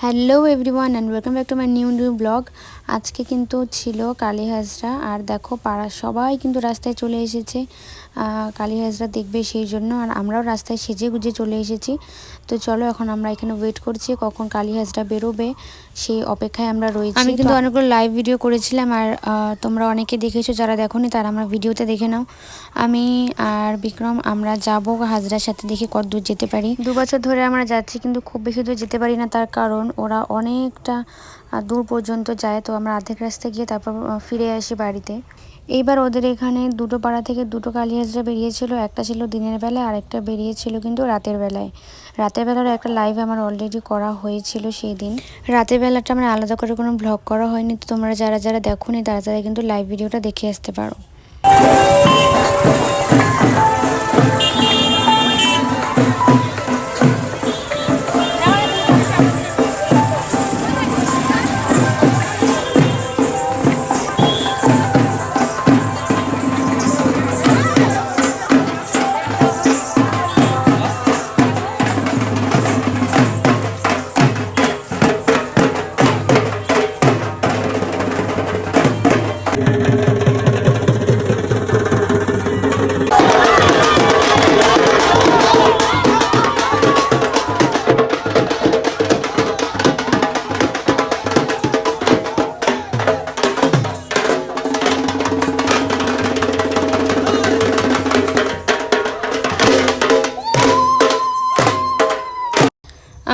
Hello everyone and welcome back to my new new blog আজকে কিন্তু ছিল কালী হাজরা আর দেখো পাড়ার সবাই কিন্তু রাস্তায় চলে এসেছে। আহ, কালী হাজরা দেখবে সেই জন্য আর আমরাও রাস্তায় সেজে গুজে চলে এসেছি। তো চলো এখন আমরা এখানে ওয়েট করছি কখন কালী হাজরা বেরোবে সেই অপেক্ষায় আমরা রয়েছি। আমি কিন্তু অনেকগুলো লাইভ ভিডিও করেছিলাম আর তোমরা অনেকে দেখেছ যারা দেখোনি তারা আমার ভিডিওতে দেখে নাও। আমি আর বিক্রম আমরা যাব হাজরার সাথে দেখি কত দূর যেতে পারি। দু বছর ধরে আমরা যাচ্ছি কিন্তু খুব বেশি দূর যেতে পারি না তার কারণ ওরা অনেকটা দূর পর্যন্ত যায়। তো আমরা অর্ধেক রাস্তায় গিয়ে তারপর ফিরে আসি বাড়িতে। এইবার ওদের এখানে দুটো পাড়া থেকে দুটো কালী হাজরা বেরিয়েছিল। একটা ছিল দিনের বেলায় আর একটা বেরিয়েছিল কিন্তু রাতের বেলায়। রাতের বেলার একটা লাইভ আমার অলরেডি করা হয়েছিল সেই দিন। রাতের বেলাটা আমার আলাদা করে কোনো ব্লগ করা হয়নি। তো তোমরা যারা যারা দেখো নি তারা তারা কিন্তু লাইভ ভিডিওটা দেখে আসতে পারো।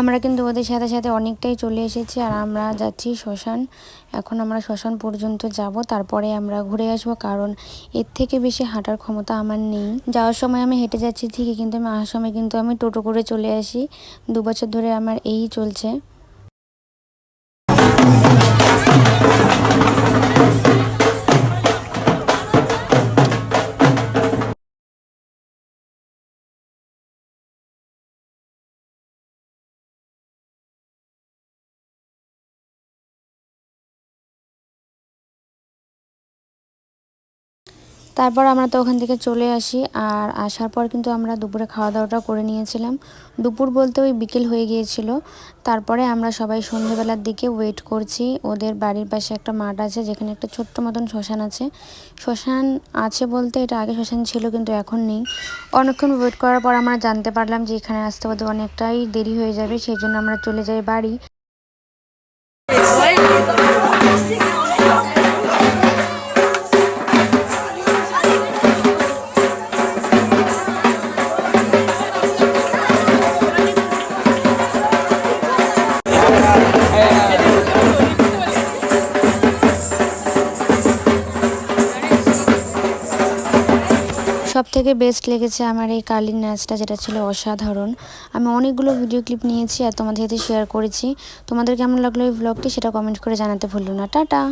আমরা কিন্তু ওদের সাথে সাথে অনেকটাই চলে এসেছি আর আমরা যাচ্ছি শ্মশান। এখন আমরা শ্মশান পর্যন্ত যাব, তারপরে আমরা ঘুরে আসব, কারণ এর থেকে বেশি হাঁটার ক্ষমতা আমার নেই। যাওয়ার সময় আমি হেঁটে যাচ্ছি ঠিকই, কিন্তু আমি আসার সময় কিন্তু আমি টোটো করে চলে আসি। দু বছর ধরে আমার এই চলছে। তারপর আমরা তো ওখান থেকে চলে আসি আর আসার পর কিন্তু আমরা দুপুরে খাওয়া দাওয়াটা করে নিয়েছিলাম। দুপুর বলতে ওই বিকেল হয়ে গিয়েছিল। তারপরে আমরা সবাই সন্ধেবেলার দিকে ওয়েট করছি। ওদের বাড়ির পাশে একটা মাঠ আছে, যেখানে একটা ছোট্ট মতন শ্মশান আছে। শ্মশান আছে বলতে এটা আগে শ্মশান ছিল কিন্তু এখন নেই। অনেকক্ষণ ওয়েট করার পর আমরা জানতে পারলাম যে এখানে আসতে ওদের অনেকটাই দেরি হয়ে যাবে, সেই জন্য আমরা চলে যাই বাড়ি। সব থেকে বেস্ট লেগেছে আমার এই কালির নাচটা, যেটা ছিল অসাধারণ। আমি অনেকগুলো ভিডিও ক্লিপ নিয়েছি আর তোমাদের সাথে শেয়ার করেছি। তোমাদের কেমন লাগল এই ব্লগটি সেটা কমেন্ট করে জানাতে ভুলো না। টাটা!